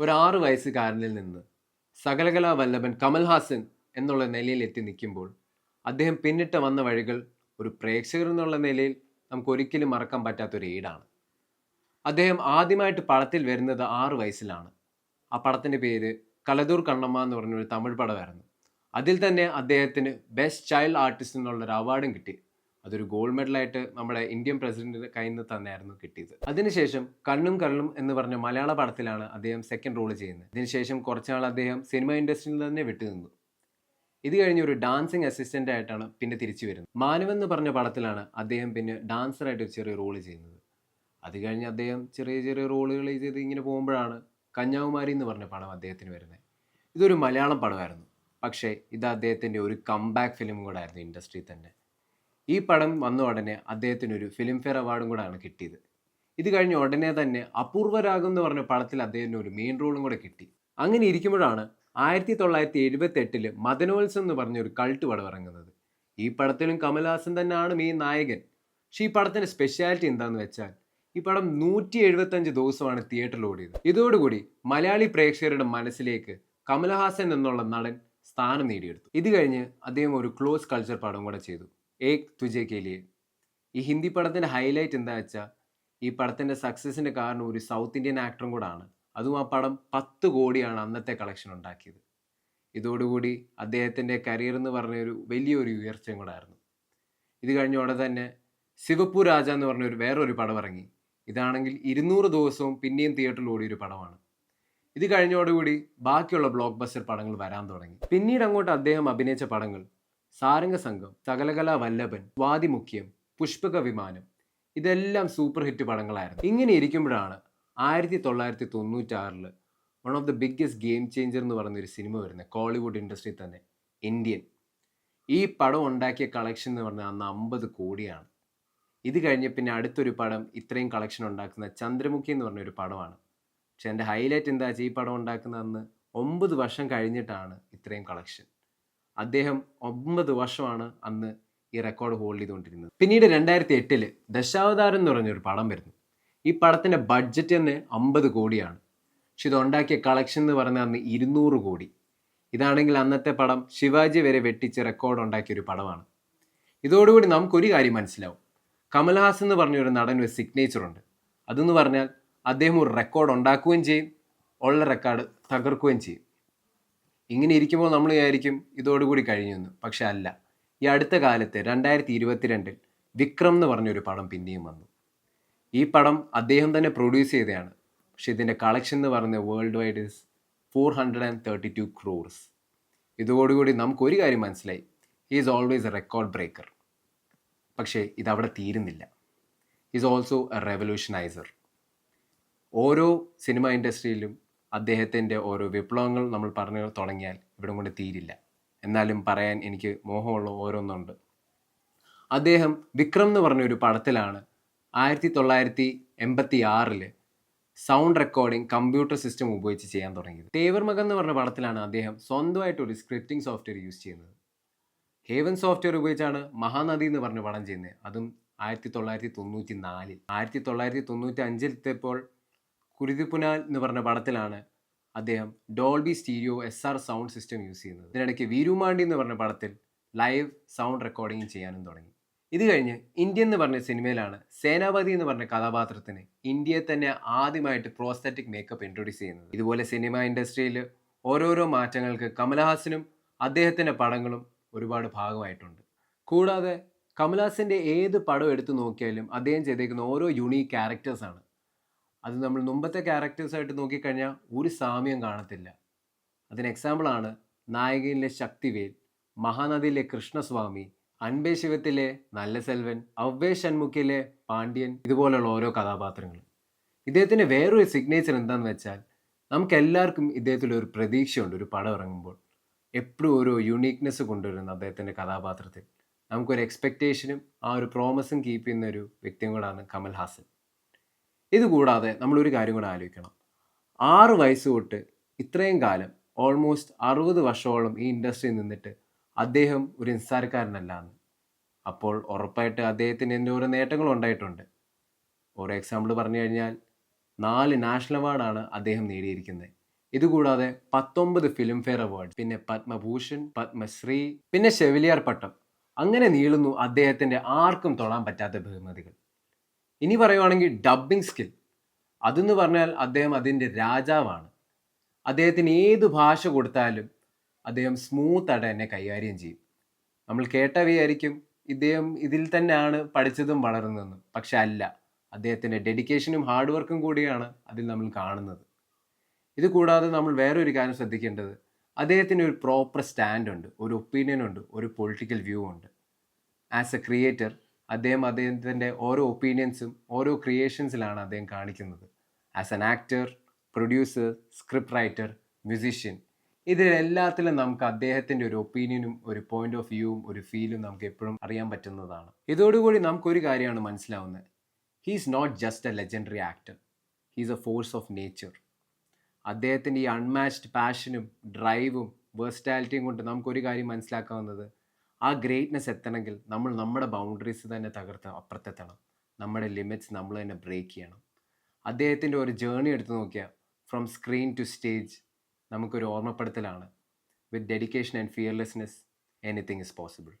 ഒരു ആറ് വയസ്സുകാരനിൽ നിന്ന് സകലകലാ വല്ലഭൻ കമൽഹാസൻ എന്നുള്ള നിലയിൽ എത്തി നിൽക്കുമ്പോൾ അദ്ദേഹം പിന്നിട്ട് വന്ന വഴികൾ ഒരു പ്രേക്ഷകർ എന്നുള്ള നിലയിൽ നമുക്ക് ഒരിക്കലും മറക്കാൻ പറ്റാത്തൊരു ഏടാണ് അദ്ദേഹം ആദ്യമായിട്ട് പടത്തിൽ വരുന്നത് ആറ് വയസ്സിലാണ്. ആ പടത്തിന്റെ പേര് കലദൂർ കണ്ണമ്മ എന്ന് പറഞ്ഞൊരു തമിഴ് പടമായിരുന്നു. അതിൽ തന്നെ അദ്ദേഹത്തിന് ബെസ്റ്റ് ചൈൽഡ് ആർട്ടിസ്റ്റ് എന്നുള്ളൊരു അവാർഡും കിട്ടി. അതൊരു ഗോൾഡ് മെഡലായിട്ട് നമ്മുടെ ഇന്ത്യൻ പ്രസിഡന്റിന്റെ കയ്യിൽ നിന്ന് തന്നെയായിരുന്നു കിട്ടിയത്. അതിനുശേഷം കണ്ണും കള്ളും എന്ന് പറഞ്ഞ മലയാള പടത്തിലാണ് അദ്ദേഹം സെക്കൻഡ് റോൾ ചെയ്യുന്നത്. ഇതിനുശേഷം കുറച്ചാൾ അദ്ദേഹം സിനിമ ഇൻഡസ്ട്രിയിൽ തന്നെ വിട്ടുനിന്നു. ഇത് കഴിഞ്ഞ് ഒരു ഡാൻസിങ് അസിസ്റ്റന്റ് ആയിട്ടാണ് പിന്നെ തിരിച്ചു വരുന്നത്. മാനവ് എന്ന് പറഞ്ഞ പടത്തിലാണ് അദ്ദേഹം പിന്നെ ഡാൻസറായിട്ട് ഒരു ചെറിയ റോൾ ചെയ്യുന്നത്. അത് കഴിഞ്ഞ് അദ്ദേഹം ചെറിയ ചെറിയ റോളുകൾ ചെയ്ത് ഇങ്ങനെ പോകുമ്പോഴാണ് കന്യാകുമാരി എന്ന് പറഞ്ഞ പടം അദ്ദേഹത്തിന് വരുന്നത്. ഇതൊരു മലയാളം പടമായിരുന്നു. പക്ഷേ ഇത് അദ്ദേഹത്തിന്റെ ഒരു കംബാക്ക് ഫിലിം കൂടെ ആയിരുന്നു ഇൻഡസ്ട്രിയിൽ തന്നെ. ഈ പടം വന്ന ഉടനെ അദ്ദേഹത്തിന് ഒരു ഫിലിം ഫെയർ അവാർഡും കൂടെയാണ് കിട്ടിയത്. ഇത് കഴിഞ്ഞ് ഉടനെ തന്നെ അപൂർവരാഗം എന്ന് പറഞ്ഞ പടത്തിൽ അദ്ദേഹത്തിന് ഒരു മെയിൻ റോളും കൂടെ കിട്ടി. അങ്ങനെ ഇരിക്കുമ്പോഴാണ് ആയിരത്തി തൊള്ളായിരത്തി എഴുപത്തി എട്ടിൽ മദനോത്സവം എന്ന് പറഞ്ഞ ഒരു കൾട്ട് പടം ഇറങ്ങുന്നത്. ഈ പടത്തിലും കമൽഹാസൻ തന്നെയാണ് മെയിൻ നായകൻ. പക്ഷേ ഈ പടത്തിന്റെ സ്പെഷ്യാലിറ്റി എന്താണെന്ന് വെച്ചാൽ ഈ പടം നൂറ്റി എഴുപത്തഞ്ച് ദിവസമാണ് തിയേറ്ററിൽ ഓടിയത്. ഇതോടുകൂടി മലയാളി പ്രേക്ഷകരുടെ മനസ്സിലേക്ക് കമൽഹാസൻ എന്നുള്ള നടൻ സ്ഥാനം നേടിയെടുത്തു. ഇത് കഴിഞ്ഞ് അദ്ദേഹം ഒരു ക്ലോസ് കൾച്ചർ പടം കൂടെ ചെയ്തു. ഏക് തുജെ കേലിയെ ഈ ഹിന്ദി പടത്തിന്റെ ഹൈലൈറ്റ് എന്താ വെച്ചാൽ ഈ പടത്തിന്റെ സക്സസിന്റെ കാരണം ഒരു സൗത്ത് ഇന്ത്യൻ ആക്ടറും കൂടാണ്. അതും ആ പടം പത്ത് കോടിയാണ് അന്നത്തെ കളക്ഷൻ ഉണ്ടാക്കിയത്. ഇതോടുകൂടി അദ്ദേഹത്തിന്റെ കരിയർ എന്ന് പറഞ്ഞൊരു വലിയൊരു ഉയർച്ചയും കൂടായിരുന്നു ഇത് കഴിഞ്ഞ ഉടനെ തന്നെ ശിവപ്പൂ രാജ എന്ന് പറഞ്ഞൊരു വേറൊരു പടം ഇറങ്ങി. ഇതാണെങ്കിൽ ഇരുന്നൂറ് ദിവസവും പിന്നെയും തിയേറ്ററിൽ ഓടിയൊരു പടമാണ്. ഇത് കഴിഞ്ഞോടുകൂടി ബാക്കിയുള്ള ബ്ലോക്ക് ബസ്റ്റർ പടങ്ങൾ വരാൻ തുടങ്ങി. പിന്നീട് അങ്ങോട്ട് അദ്ദേഹം അഭിനയിച്ച പടങ്ങൾ സാരംഗ സംഘം സകലകലാ വല്ലഭൻ വാദിമുഖ്യം പുഷ്പക വിമാനം ഇതെല്ലാം സൂപ്പർ ഹിറ്റ് പടങ്ങളായിരുന്നു. ഇങ്ങനെ ഇരിക്കുമ്പോഴാണ് ആയിരത്തി തൊള്ളായിരത്തി തൊണ്ണൂറ്റാറിൽ one of the biggest game changer എന്ന് പറയുന്ന ഒരു സിനിമ വരുന്നത് കോളിവുഡ് ഇൻഡസ്ട്രി തന്നെ ഇന്ത്യൻ. ഈ പടം ഉണ്ടാക്കിയ കളക്ഷൻ എന്ന് പറഞ്ഞാൽ അന്ന് അമ്പത് കോടിയാണ്. ഇത് കഴിഞ്ഞ് പിന്നെ അടുത്തൊരു പടം ഇത്രയും കളക്ഷൻ ഉണ്ടാക്കുന്ന ചന്ദ്രമുഖി എന്ന് പറഞ്ഞൊരു പടമാണ്. പക്ഷെ എന്റെ ഹൈലൈറ്റ് എന്താ വെച്ചാൽ ഈ പടം ഉണ്ടാക്കുന്ന അന്ന് ഒമ്പത് വർഷം കഴിഞ്ഞിട്ടാണ് ഇത്രയും കളക്ഷൻ അദ്ദേഹം ഒമ്പത് വർഷമാണ് അന്ന് ഈ റെക്കോർഡ് ഹോൾഡ് ചെയ്തുകൊണ്ടിരുന്നത്. പിന്നീട് രണ്ടായിരത്തി എട്ടിൽ ദശാവതാരം എന്ന് പറഞ്ഞൊരു പടം വരുന്നു. ഈ പടത്തിന്റെ ബഡ്ജറ്റ് തന്നെ അമ്പത് കോടിയാണ്. പക്ഷെ ഇത് ഉണ്ടാക്കിയ കളക്ഷൻ എന്ന് പറഞ്ഞ അന്ന് ഇരുന്നൂറ് കോടി. ഇതാണെങ്കിൽ അന്നത്തെ പടം ശിവാജി വരെ വെട്ടിച്ച് റെക്കോർഡ് ഉണ്ടാക്കിയ ഒരു പടമാണ്. ഇതോടുകൂടി നമുക്കൊരു കാര്യം മനസ്സിലാവും. കമൽഹാസ് എന്ന് പറഞ്ഞൊരു നടൻ ഒരു സിഗ്നേച്ചർ ഉണ്ട്. അതെന്ന് പറഞ്ഞാൽ അദ്ദേഹം ഒരു റെക്കോർഡ് ഉണ്ടാക്കുകയും ചെയ്യും ഉള്ള റെക്കോർഡ് തകർക്കുകയും ചെയ്യും. ഇങ്ങനെ ഇരിക്കുമ്പോൾ നമ്മൾ വിചാരിക്കും ഇതോടുകൂടി കഴിഞ്ഞെന്ന് പക്ഷെ അല്ല. ഈ അടുത്ത കാലത്ത് രണ്ടായിരത്തി ഇരുപത്തിരണ്ടിൽ വിക്രം എന്ന് പറഞ്ഞൊരു പടം പിന്നെയും വന്നു. ഈ പടം അദ്ദേഹം തന്നെ പ്രൊഡ്യൂസ് ചെയ്തതാണ്. പക്ഷെ ഇതിന്റെ കളക്ഷൻ എന്ന് പറയുന്നത് world wide is four hundred and thirty two crores ഇതോടുകൂടി നമുക്കൊരു കാര്യം മനസ്സിലായി. Is always a record breaker പക്ഷേ ഇതവിടെ തീരുന്നില്ല. ഈസ് ഓൾസോ എ റെവല്യൂഷനൈസർ ഓരോ സിനിമ ഇൻഡസ്ട്രിയിലും അദ്ദേഹത്തിന്റെ ഓരോ വിപ്ലവങ്ങൾ നമ്മൾ പറഞ്ഞു തുടങ്ങിയാൽ ഇവിടം കൊണ്ട് തീരില്ല. എന്നാലും പറയാൻ എനിക്ക് മോഹമുള്ള ഓരോന്നുണ്ട്. അദ്ദേഹം വിക്രം എന്ന് പറഞ്ഞ ഒരു പടത്തിലാണ് ആയിരത്തി തൊള്ളായിരത്തി എൺപത്തി ആറിൽ സൗണ്ട് റെക്കോർഡിംഗ് കമ്പ്യൂട്ടർ സിസ്റ്റം ഉപയോഗിച്ച് ചെയ്യാൻ തുടങ്ങിയത്. തേവർ മകൻ എന്ന് പറഞ്ഞ പടത്തിലാണ് അദ്ദേഹം സ്വന്തമായിട്ട് ഒരു സ്ക്രിപ്റ്റിംഗ് സോഫ്റ്റ്വെയർ യൂസ് ചെയ്യുന്നത്. ഹേവൻ സോഫ്റ്റ്വെയർ ഉപയോഗിച്ചാണ് മഹാനദി എന്ന് പറഞ്ഞ പടം ചെയ്യുന്നത്. അതും ആയിരത്തി തൊള്ളായിരത്തി തൊണ്ണൂറ്റി നാലിൽ ആയിരത്തി തൊള്ളായിരത്തി തൊണ്ണൂറ്റി അഞ്ചിലെത്തിയപ്പോൾ കുരുതിപ്പുനാൽ എന്ന് പറഞ്ഞ പടത്തിലാണ് അദ്ദേഹം Dolby stereo S R sound system use ചെയ്യുന്നത്. ഇതിനിടയ്ക്ക് വീരുമാണ്ടി എന്ന് പറഞ്ഞ പടത്തിൽ ലൈവ് സൗണ്ട് റെക്കോർഡിംഗ് ചെയ്യാനും തുടങ്ങി. ഇത് കഴിഞ്ഞ് ഇന്ത്യ എന്ന് പറഞ്ഞ സിനിമയിലാണ് സേനാപതി എന്ന് പറഞ്ഞ കഥാപാത്രത്തിന് ഇന്ത്യയെ തന്നെ ആദ്യമായിട്ട് പ്രോസ്തറ്റിക് മേക്കപ്പ് ഇൻട്രൊഡ്യൂസ് ചെയ്യുന്നത്. ഇതുപോലെ സിനിമ ഇൻഡസ്ട്രിയിൽ ഓരോരോ മാറ്റങ്ങൾക്ക് കമൽഹാസനും അദ്ദേഹത്തിന്റെ പടങ്ങളും ഒരുപാട് ഭാഗമായിട്ടുണ്ട്. കൂടാതെ കമൽഹാസന്റെ ഏത് പടം എടുത്തു നോക്കിയാലും അദ്ദേഹം ചെയ്തേക്കുന്ന ഓരോ യുണീക്ക് ക്യാരക്ടേഴ്സാണ് അത് നമ്മൾ മുമ്പത്തെ ക്യാരക്ടേഴ്സായിട്ട് നോക്കിക്കഴിഞ്ഞാൽ ഒരു സാമ്യം കാണത്തില്ല. അതിന് എക്സാമ്പിളാണ് നായകനിലെ ശക്തിവേൽ മഹാനദിയിലെ കൃഷ്ണസ്വാമി അൻപേ ശിവത്തിലെ നല്ല സെൽവൻ അവ്വേ ഷൺമുഖിലെ പാണ്ഡ്യൻ ഇതുപോലുള്ള ഓരോ കഥാപാത്രങ്ങൾ. ഇദ്ദേഹത്തിന്റെ വേറൊരു സിഗ്നേച്ചർ എന്താണെന്ന് വെച്ചാൽ നമുക്ക് എല്ലാവർക്കും ഒരു പ്രതീക്ഷയുണ്ട് ഒരു പടം ഇറങ്ങുമ്പോൾ. എപ്പോഴും ഓരോ യുണീക്നെസ് കൊണ്ടുവരുന്ന അദ്ദേഹത്തിന്റെ കഥാപാത്രത്തിൽ. നമുക്കൊരു എക്സ്പെക്റ്റേഷനും ആ ഒരു പ്രോമിസും കീപ്പ് ചെയ്യുന്ന ഒരു വ്യക്തിയും കൂടാണ് കമൽ ഹാസൻ ഇതുകൂടാതെ നമ്മളൊരു കാര്യം കൂടെ ആലോചിക്കണം. ആറ് വയസ്സ് തൊട്ട് ഇത്രയും കാലം ഓൾമോസ്റ്റ് അറുപത് വർഷമോളം ഈ ഇൻഡസ്ട്രിയിൽ നിന്നിട്ട് അദ്ദേഹം ഒരു നിസ്സാരക്കാരനല്ലാന്ന്. അപ്പോൾ ഉറപ്പായിട്ട് അദ്ദേഹത്തിന് എന്റെ ഓരോ നേട്ടങ്ങളും ഉണ്ടായിട്ടുണ്ട്. ഓരോ എക്സാമ്പിൾ പറഞ്ഞു കഴിഞ്ഞാൽ നാല് നാഷണൽ അവാർഡാണ് അദ്ദേഹം നേടിയിരിക്കുന്നത്. ഇതുകൂടാതെ പത്തൊമ്പത് ഫിലിംഫെയർ അവാർഡ് പിന്നെ പത്മഭൂഷൺ പത്മശ്രീ പിന്നെ ഷെവിലിയർ പട്ടം. അങ്ങനെ നീളുന്നു അദ്ദേഹത്തിന്റെ ആർക്കും തൊടാൻ പറ്റാത്ത ബഹുമതികൾ. ഇനി പറയുവാണെങ്കിൽ ഡബ്ബിംഗ് സ്കിൽ അതെന്ന് പറഞ്ഞാൽ അദ്ദേഹം അതിന്റെ രാജാവാണ്. അദ്ദേഹത്തിന് ഏത് ഭാഷ കൊടുത്താലും അദ്ദേഹം സ്മൂത്തായിട്ട് എന്നെ കൈകാര്യം ചെയ്യും. നമ്മൾ കേട്ടവയായിരിക്കും ഇദ്ദേഹം ഇതിൽ തന്നെയാണ് പഠിച്ചതും വളർന്നതെന്നും. പക്ഷെ അല്ല അദ്ദേഹത്തിന്റെ ഡെഡിക്കേഷനും ഹാർഡ് വർക്കും കൂടിയാണ് അതിൽ നമ്മൾ കാണുന്നത്. ഇത് കൂടാതെ നമ്മൾ വേറൊരു കാര്യം ശ്രദ്ധിക്കേണ്ടത് അദ്ദേഹത്തിന് ഒരു പ്രോപ്പർ സ്റ്റാൻഡ് ഉണ്ട് ഒരു ഒപ്പീനിയൻ ഉണ്ട് ഒരു പൊളിറ്റിക്കൽ വ്യൂ ഉണ്ട്. ആസ് എ ക്രിയേറ്റർ അദ്ദേഹം അദ്ദേഹത്തിന്റെ ഓരോ ഒപ്പീനിയൻസും ഓരോ ക്രിയേഷൻസിലാണ് അദ്ദേഹം കാണിക്കുന്നത്. As an actor producer script writer musician ഇതിലെല്ലാത്തിലും നമുക്ക് അദ്ദേഹത്തിന്റെ ഒരു ഒപ്പീനിയനും ഒരു പോയിന്റ് ഓഫ് വ്യൂവും ഒരു ഫീലും നമുക്ക് എപ്പോഴും അറിയാൻ പറ്റുന്നതാണ്. ഇതോടുകൂടി നമുക്കൊരു കാര്യമാണ് മനസ്സിലാവുന്നത്. He's not just a legendary actor he's a force of nature അദ്ദേഹത്തിന്റെ ഈ അൺമാച്ച്ഡ് പാഷനും ഡ്രൈവും വേഴ്സ്റ്റാലിറ്റിയും കൊണ്ട് നമുക്കൊരു കാര്യം മനസ്സിലാക്കാവുന്നത് ആ ഗ്രേറ്റ്നെസ് എത്തണമെങ്കിൽ നമ്മൾ നമ്മുടെ ബൗണ്ടറീസ് തന്നെ തകർത്ത് അപ്പുറത്തെത്തണം. നമ്മുടെ ലിമിറ്റ്സ് നമ്മൾ തന്നെ ബ്രേക്ക് ചെയ്യണം. അദ്ദേഹത്തിന്റെ ഒരു ജേണി എടുത്ത് നോക്കിയാൽ ഫ്രം സ്ക്രീൻ ടു സ്റ്റേജ് നമുക്കൊരു ഓർമ്മപ്പെടുത്തലാണ്. With dedication and fearlessness anything is possible